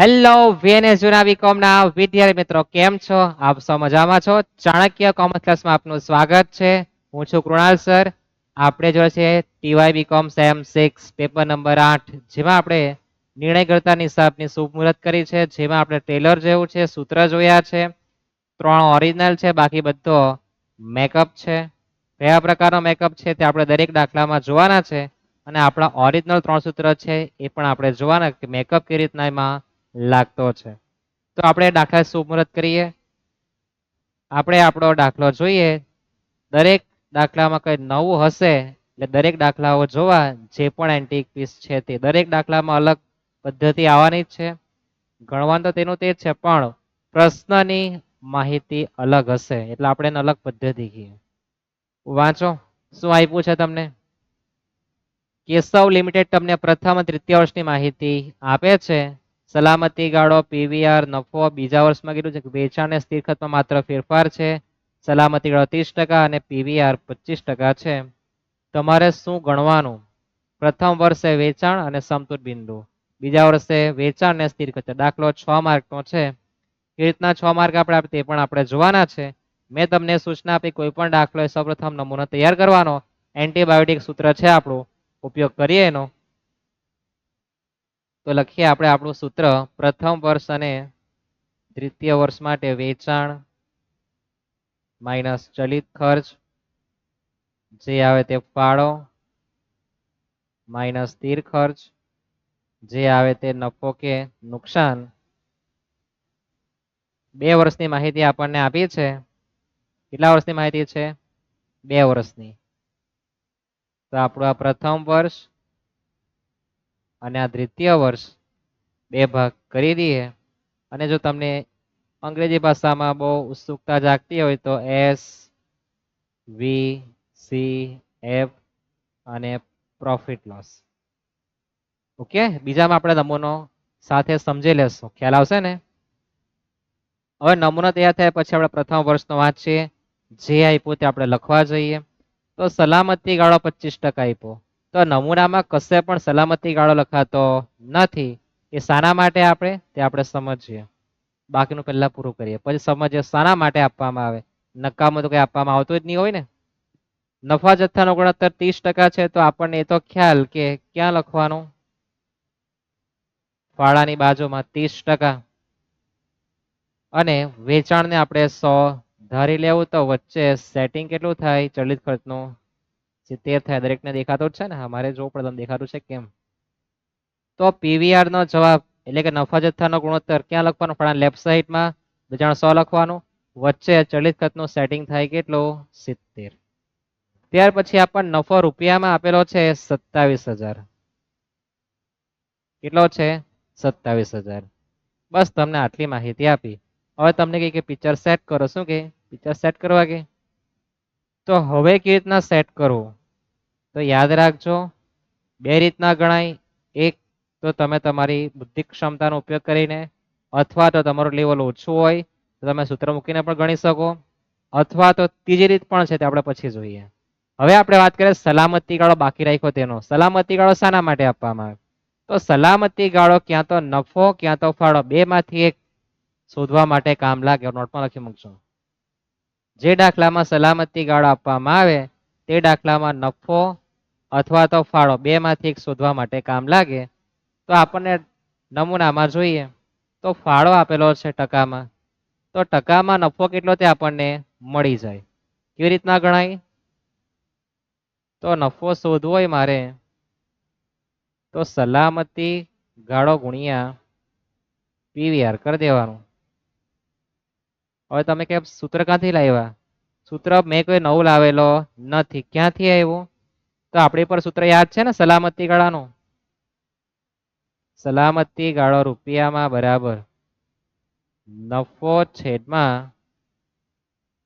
Hello VNS જુના બીકોમના વિદ્યાર્થી મિત્રો, કેમ છો? આપ સૌ મજામાં છો? ચાણક્ય કોમર્સ ક્લાસમાં આપનું સ્વાગત છે. હું છું કૃણાલ સર. આપણે જો છે TY B Com sem six paper number આઠ, જેમાં આપણે નિર્ણય કરતાની હિસાબની શુભ મુહૂર્ત કરી છે, જેમાં આપણે ટેલર જેવું છે, સૂત્ર જોયા છે, ત્રણ ઓરિજિનલ છે, બાકી બધો મેકઅપ છે. કયા પ્રકારનો મેકઅપ છે તે આપણે દરેક દાખલામાં જોવાના છે. અને આપણા ઓરિજિનલ ત્રણ સૂત્ર છે, એ પણ આપણે જોવાના કે મેકઅપ કેવી રીતના એમાં લાગતો છે. તો આપણે દાખલા શુભ કરીએ. આપણે આપણો દાખલો જોઈએ. દરેક દાખલામાં કંઈ નવું હશે, એટલે દરેક દાખલાઓ જોવા જે પણ એન્ટિક પીસ છે તે દરેક દાખલામાં અલગ પદ્ધતિ આવવાની જ છે. ગણવાનું તો તેનું તે જ છે, પણ પ્રશ્નની માહિતી અલગ હશે, એટલે આપણે અલગ પદ્ધતિ કહીએ. વાંચો, શું આપ્યું છે તમને? કેશવ લિમિટેડ તમને પ્રથમ તૃતીય વર્ષની માહિતી આપે છે. સલામતી ગાળો, પીવીઆર, નફો, બીજા વર્ષમાં કીધું છે કે વેચાણ અને સ્થિર ખર્ચમાં માત્ર ફેરફાર છે. સલામતી ગાળો ત્રીસ ટકા અને પીવીઆર પચીસ ટકા છે. તમારે શું ગણવાનું? પ્રથમ વર્ષે વેચાણ અને સમતુલ બિંદુ. બીજા વર્ષે વેચાણ અને સ્થિર ખર્ચ દાખલો છ માર્કનો છે. એ રીતના છ માર્ક આપણે તે પણ આપણે જોવાના છે. મેં તમને સૂચના આપી કોઈ પણ દાખલો સૌપ્રથમ નમૂનો તૈયાર કરવાનો. એન્ટીબાયોટિક સૂત્ર છે આપણું. ઉપયોગ કરીએ એનો. તો લખીએ આપણે આપણું સૂત્ર. પ્રથમ વર્ષ અને દ્વિતીય વર્ષ માટે વેચાણ માઇનસ ચલિત ખર્ચ. જે આવે તે ફાળો. માઇનસ સ્થિર ખર્ચ. જે આવે તે નફો કે નુકસાન. બે વર્ષની માહિતી આપણને આપી છે. કેટલા વર્ષની માહિતી છે? બે વર્ષની. તો આપણું આ પ્રથમ વર્ષ અને આ દ્વિતીય વર્ષ બે ભાગ કરી દઈએ. અને જો તમને અંગ્રેજી ભાષામાં બહુ ઉત્સુકતા જાગતી હોય તો એસ, વી, સી, એફ અને પ્રોફિટ લોસ. ઓકે? બીજામાં આપણે નમૂનો સાથે સમજી લેશું. ખ્યાલ આવશે ને? હવે નમૂનો તૈયાર થયા પછી આપણે પ્રથમ વર્ષનો વાંચીએ જે આપ્યું તે આપણે લખવા જોઈએ. તો સલામતી ગાળો પચીસ ટકા આપ્યો. તો નમૂનામાં કશે પણ સલામતી ગાળો લખાતો નથી. એ શાના માટે આપણે? તે આપણે સમજીએ. બાકીનું પહેલા પૂરું કરીએ. પછી સમજીએ શાના માટે આપવામાં આવે. નકામો તો કઈ આપવામાં આવતું જ નહીં હોય ને? નફા જથ્થાનો ગુણોત્તર ત્રીસ ટકા છે, તો આપણને એ તો ખ્યાલ કે ક્યાં લખવાનું? ફાળાની બાજુમાં ત્રીસ ટકા. અને વેચાણને આપણે સો ધારી લેવું તો વચ્ચે સેટિંગ કેટલું થાય? ચલિત ખર્ચનું સિત્તેર થાય, દરેકને દેખાતો જ છે ને? અમારે જોવું પડે તમને દેખાતું છે, કેમ? તો પીવીઆર નો જવાબ, એટલે કે નફા જથ્થાનો ગુણોત્તર, ક્યાં લખવાનો? પણ લેફ્ટ સાઈડમાં બજાણ સો લખવાનું. વચ્ચે ચલિત ખતનું સેટિંગ થાય કેટલો? સિત્તેર. ત્યાર પછી આપણને નફો રૂપિયામાં આપેલો છે સત્તાવીસ હજાર. કેટલો છે? સત્તાવીસ હજાર. બસ, તમને આટલી માહિતી આપી. હવે તમને કહે કે પિક્ચર સેટ કરો. શું કે? પિક્ચર સેટ કરવા કે? તો હવે કેવી રીતના સેટ કરવું? તો યાદ રાખજો, બે રીતના ગણાય. એક તો તમે તમારી બુદ્ધિ ક્ષમતાનો ઉપયોગ કરીને, અથવા તો તમારું લેવલ ઓછું હોય, તો તમે સૂત્ર મૂકીને પણ ગણી શકો, અથવા તો ત્રીજી રીત પણ છે તે આપણે પછી જોઈએ. હવે આપણે વાત કરીએ સલામતી ગાળો બાકી રાખ્યો તેનો. સલામતી ગાળો શાના માટે આપવામાં આવે? તો સલામતી ગાળો ક્યાં તો નફો, ક્યાં તો ફાળો બે માંથી એક શોધવા માટે કામ લાગે. નોટમાં લખી મૂકજો. જે દાખલામાં સલામતી ગાળો આપવામાં આવે, તે દાખલામાં નફો અથવા તો ફાળો બે માંથી એક શોધવા માટે કામ લાગે, તો આપણને નમૂનામાં જોઈએ, તો ફાળો આપેલો છે ટકામાં. તો ટકામાં નફો કેટલો તે આપણને મળી જાય. કેવી રીતના ગણાય? તો નફો શોધવો હોય મારે, તો સલામતી ગાળો ગુણ્યા પીવીઆર કરી દેવાનું. હવે તમે કે સૂત્ર ક્યાંથી લાવ્યા? સૂત્ર મેં કોઈ નવું લાવેલો નથી. ક્યાંથી આવ્યું? તો આપણે પર સૂત્ર યાદ છે ને? સલામતી ગાળાનું? સલામતી ગાળો રૂપિયામાં બરાબર. નફો છેદમાં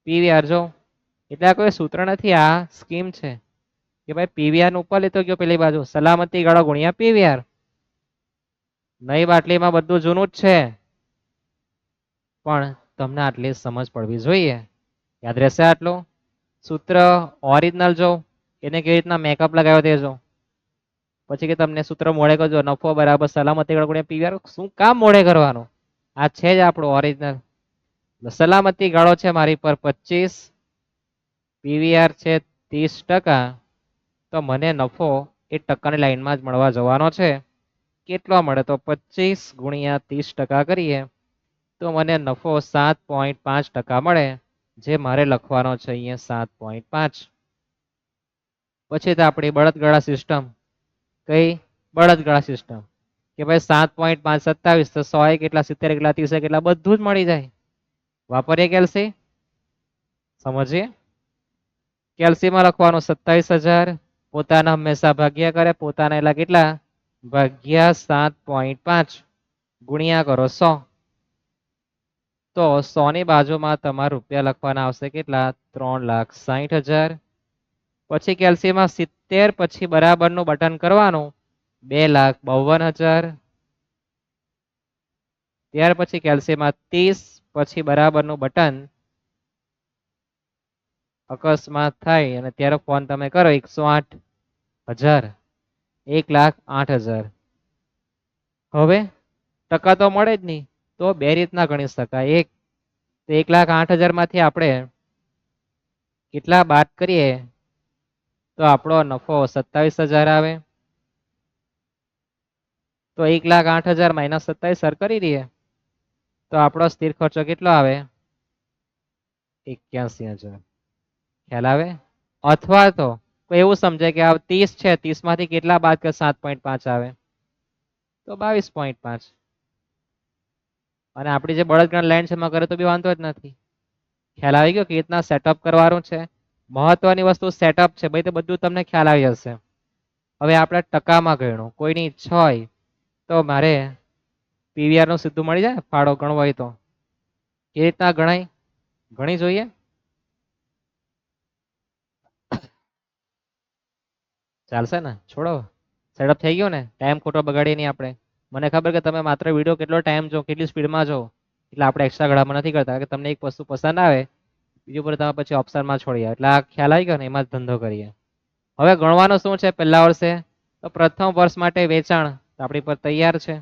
પીવીઆર જો એટલે આ કોઈ સૂત્ર નથી, આ સ્કીમ છે. કે ભાઈ પીવીઆર ઉપર લેતો ગયો પેલી બાજુ. સલામતી ગાળો ગુણ્યા પીવીઆર નવી બાટલીમાં બધું જૂનું જ છે. પણ તમને આટલી સમજ પડવી જોઈએ. યાદ રહેશે આટલું? સૂત્ર ઓરિજિનલ જો. એને કેવી રીતના મેકઅપ લગાવ્યો તે જો. પછી કે તમને સૂત્ર મોડે કરજો, નફો બરાબર સલામતી ગાળો પીવીઆર શું કામ મોડે કરવાનું? આ છે જ આપણું ઓરિજિનલ સલામતી ગાળો છે મારી પર પચીસ, પીવીઆર છે ત્રીસ ટકા. તો મને નફો એ ટકાની લાઈનમાં જ મળવા જવાનો છે. કેટલો મળે? તો પચીસ ગુણ્યા ત્રીસ ટકા કરીએ. તો મને નફો સાત પોઈન્ટ પાંચ ટકા મળે, જે મારે લખવાનો છે અહીંયા સાત પોઈન્ટ પાંચ. પછી તો આપણી બળદગાળા સિસ્ટમ કઈ? બળદગાળા સિસ્ટમ કે ભાઈ સાત પોઈન્ટ પાંચ સત્તાવીસ, તો સો કેટલા, સિત્તેર કેટલા, ત્રીસ કેટલા, બધું જ મળી જાય. વાપરીએ કેલ્સી? સમજીએ? કેલ્સીમાં લખવાનું સત્તાવીસ હજાર. પોતાના હંમેશા ભાગ્યા કરે. પોતાના એટલા કેટલા? ભાગ્યા સાત પોઈન્ટ પાંચ. ગુણ્યા કરો સો. તો સો ની બાજુમાં તમારે રૂપિયા લખવાના આવશે કેટલા? ત્રણ લાખ સાહીઠ હજાર. પછી કેલ્સીમાં સિત્તેર, પછી બરાબરનું બટન કરવાનું, બે લાખ બાવન હજાર. ત્યાર પછી કેલ્સીમાં ત્રીસ, પછી બરાબરનું બટન અકસ્માત થાય અને ત્યારે ફોન તમે કરો, એકસો આઠ હજાર. એક લાખ આઠ હજાર. હવે ટકા તો મળે જ નહીં, તો બે રીતના ગણી શકાય. એક, તો એક લાખ આઠ હજારમાંથી આપણે કેટલા બાદ કરીએ? તો આપણો નફો સત્તાવીસ હજાર આવે. તો એક લાખ આઠ હજાર માઇનસ સત્તાવીસ સર કરી દઈએ. તો આપણો સ્થિર ખર્ચો કેટલો આવે? એક્યાસી હજાર. ખ્યાલ આવે? અથવા તો કોઈ એવું સમજાય કે આ ત્રીસ છે ત્રીસમાંથી કેટલા બાદ કે સાત પોઈન્ટ પાંચ આવે? તો બાવીસ પોઈન્ટ પાંચ. અને આપણી જે બળદગણ લાઈન છે એમાં કરે તો બી વાંધો જ નથી. ખ્યાલ આવી ગયો કે રીતના સેટઅપ કરવાનું છે? મહત્વની વસ્તુ સેટઅપ છે. ભાઈ, તો બધું તમને ખ્યાલ આવી જશે. હવે આપણે ટકામાં ગણ્યું. કોઈની ઈચ્છા હોય તો મારે પીવીઆરનું સીધું મળી જાય. ફાળો ગણવો હોય તો. એ રીતના ગણાય. ગણી જોઈએ. ચાલશે ને? છોડો. સેટઅપ થઈ ગયો ને? ટાઈમ ખોટો બગાડીએ નહીં આપણે. મને ખબર કે તમે માત્ર વીડિયો કેટલો ટાઈમ જો, કેટલી સ્પીડમાં જો. એટલે આપણે એક્સ્ટ્રા ઘડામાં નથી કરતા. કે તમને એક વસ્તુ પસંદ આવે બીજું પર તમે પછી ઓપ્શનમાં છોડીએ એટલે આ ખ્યાલ આવી ગયો ને, એમાં જ ધંધો કરીએ. હવે ગણવાનો શું છે? પહેલા વર્ષે. તો પ્રથમ વર્ષ માટે વેચાણ આપણી પર તૈયાર છે.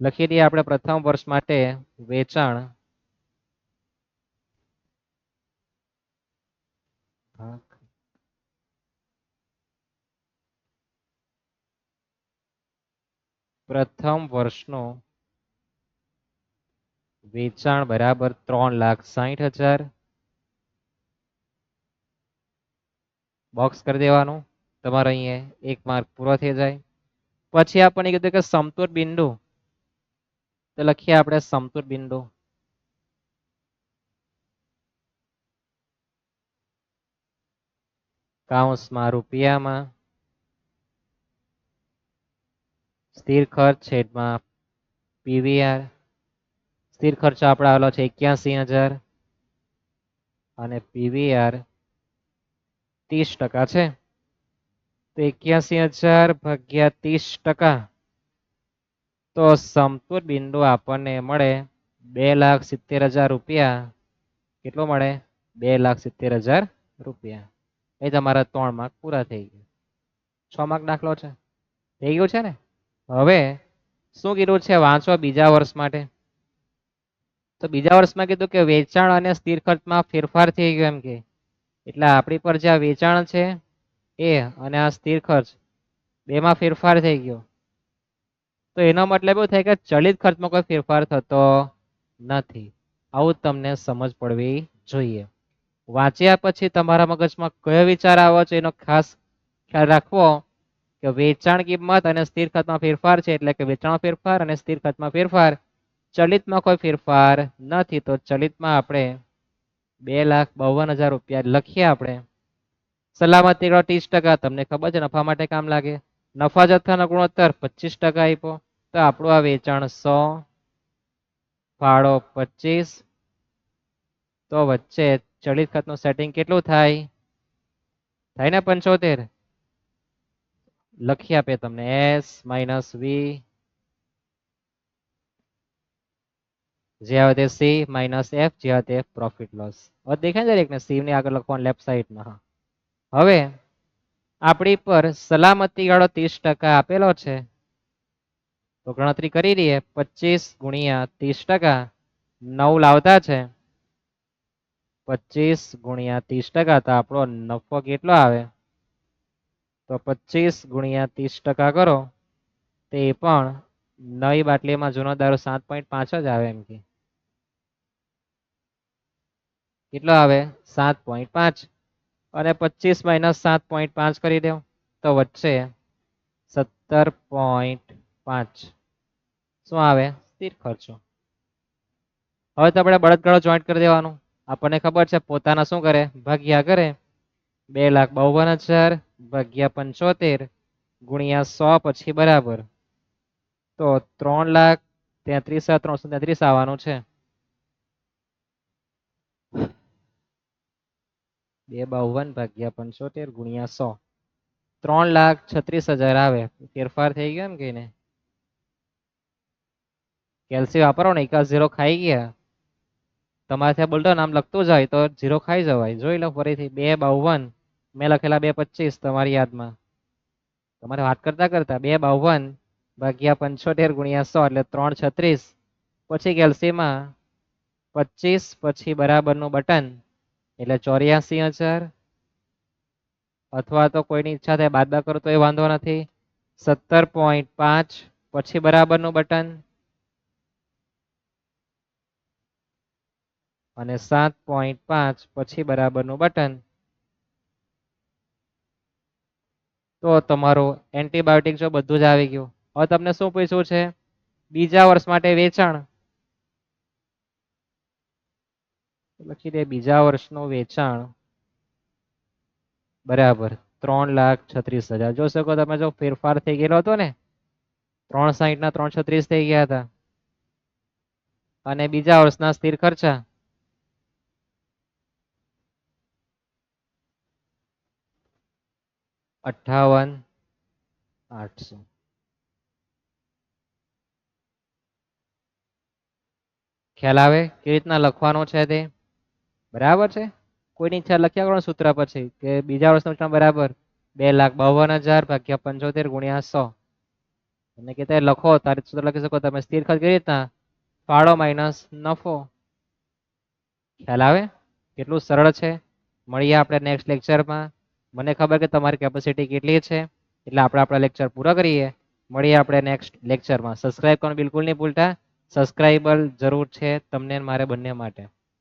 લખી દઈએ આપણે પ્રથમ વર્ષ માટે વેચાણ. પ્રથમ વર્ષનો વેચાણ બરાબર ત્રણ લાખ સાહીઠ હજાર. બોક્સ કરી દેવાનું. તમારે અહીંયા એક માર્ક પૂરો થઈ જાય. પછી આપણને કીધું કે સમતુર બિંદુ. તો લખીએ આપણે સમતુર બિંદુ. કાઉન્સમાં રૂપિયામાં સ્થિર ખર્ચ છેદમાં પીવીઆર. સ્થિર ખર્ચો આપણે આવેલો છે એક્યાસી હજાર. અને પીવીઆર ત્રીસ ટકા છે. તો એક્યાસી હજાર ભાગ્યા ત્રીસ ટકા. તો સમતુર બિંદુ આપણને મળે બે લાખ સિત્તેર હજાર રૂપિયા. કેટલો મળે? બે લાખ સિત્તેર હજાર રૂપિયા. એ તમારા ત્રણ માર્ક પૂરા થઈ ગયા. છ માર્ક દાખલો છે. થઈ ગયું છે ને? હવે શું કીધું છે? વાંચો બીજા વર્ષ માટે. તો બીજા વર્ષમાં કીધું કે વેચાણ અને સ્થિર ખર્ચમાં ફેરફાર થઈ ગયો એમ કે. એટલે આપણી પર જે વેચાણ છે, એ અને આ સ્થિર ખર્ચ, બેમાં ફેરફાર થઈ ગયો. તો એનો મતલબ એવું થાય કે ચલિત ખર્ચમાં કોઈ ફેરફાર થતો નથી. આવું તમને સમજ પડવી જોઈએ. વાંચ્યા પછી તમારા મગજમાં કયો વિચાર આવે છે એનો ખાસ ખ્યાલ રાખવો કે વેચાણ કિંમત અને સ્થિર ખર્ચમાં ફેરફાર છે એટલે કે વેચાણ ફેરફાર અને સ્થિર ખર્ચમાં ફેરફાર. ચલિતમાં કોઈ ફેરફાર નથી તો ચલિતમાં આપણે બે લાખ બાવન હજાર રૂપિયા લખીએ આપણે. સલામતી ત્રીસ ટકા, તમને ખબર છે, નફા માટે કામ લાગે. નફા જથ્થાનો ગુણોત્તર પચીસ ટકા આપ્યો. તો આપણું આ વેચાણ સો, ફાળો પચીસ. તો વચ્ચે ચલિત ખતનું સેટિંગ કેટલું થાય? થાય ને પંચોતેર? લખી આપે તમને, એસ માઇનસ વી. જે આવે સી માઇનસ એફ જે આવે તે પ્રોફિટ લોસ હવે દેખાય છે એકને સી ની આગળ લખવાનું લેફ્ટ સાઈડમાં હા. હવે, આપણી પર સલામતી ગાળો ત્રીસ ટકા આપેલો છે. તો ગણતરી કરી દઈએ પચીસ ગુણ્યા ત્રીસ ટકા, નવ લાવતા છે. પચીસ ગુણ્યા ત્રીસ ટકા, તો આપણો નફો કેટલો આવે? તો પચીસ ગુણ્યા ત્રીસ ટકા કરો, તે પણ નવી બાટલીમાં જૂનો દારૂ સાત પોઈન્ટ પાંચ જ આવે એમ કે. કેટલો આવે? સાત પોઈન્ટ પાંચ. અને પચીસ માઇનસ સાત પોઈન્ટ પાંચ કરી દો તો વચ્ચે સત્તર પોઈન્ટ પાંચ. શું આવે? સ્થિર ખર્ચો. હવે તો આપણે બળદગાડો જોઈન્ટ કરી દેવાનું. આપણને ખબર છે, પોતાના શું કરે? ભાગ્યા કરે. બે લાખ બાવન હજાર ભાગ્યા પંચોતેર ગુણ્યા સો પછી બરાબર. તો ત્રણ લાખ તેત્રીસ ત્રણસો તેત્રીસ આવવાનું છે. બે બાવન ભાગ્યા પંચોતેર ગુણ્યા સો. ત્રણ લાખ છત્રીસ હજાર આવે. ફેરફાર થઈ ગયો એમ કહીને. કેલ્સી વાપરો ને એકાદ ઝીરો ખાઈ ગયા. તમારે ત્યાં બોલતો નામ લખતું જાય તો ઝીરો ખાઈ જવાય. જોઈ લો ફરીથી. બે બાવન. મેં લખેલા બે પચીસ તમારી યાદમાં. તમારે વાત કરતા કરતા બે બાવન ભાગ્યા પંચોતેર ગુણ્યા સો એટલે ત્રણ છત્રીસ. પછી કેલ્સીમાં પચીસ, પછી બરાબરનું બટન. એટલે ચોર્યાસી હજાર. અથવા તો કોઈની ઈચ્છા થાય બાદબા કરો તો એ વાંધો નથી. સત્તર પોઈન્ટ પાંચ. પછી બરાબરનું બટન. અને સાત પોઈન્ટ પાંચ. પછી બરાબરનું બટન. તો તમારું એન્ટીબાયોટિક જો બધું જ આવી ગયું. હવે તમને શું પૂછ્યું છે? બીજા વર્ષ માટે વેચાણ. લખી દે, બીજા વર્ષનું વેચાણ. બરાબર, ત્રણ લાખ છત્રીસ હજાર. જોઈ શકો તમે જો ફેરફાર થઈ ગયેલો હતો ને, ત્રણ સાહીઠ ના ત્રણ છત્રીસ થઈ ગયા હતા. અને બીજા વર્ષના સ્થિર ખર્ચા. અઠાવન આઠસો. ખ્યાલ આવે? કેવી રીતના લખવાનો છે તે? બરાબર છે? કોઈની ઈચ્છા લખ્યા કરો સૂત્ર પછી કે બીજા વર્ષનું વેચાણ બરાબર. બે લાખ બાવન હજાર ભાગ્યા પંચોતેર ગુણ્યા સો. અને કે લખો, તારે સૂત્ર લખી શકો. તમે સ્થિર ખર્ચ કેવી રીતના? ફાળો માઇનસ નફો. ખ્યાલ આવે? કેટલું સરળ છે? મળીએ આપણે નેક્સ્ટ લેક્ચરમાં મને ખબર કે તમારી કેપેસિટી કેટલી છે? એટલે આપણે આપણા લેક્ચર પૂરા કરીએ. મળીએ આપણે નેક્સ્ટ લેક્ચરમાં સબસ્ક્રાઇબ કરવાનું બિલકુલ નહીં ભૂલતા. સબસ્ક્રાઇબર જરૂર છે તમને મારે બંને માટે.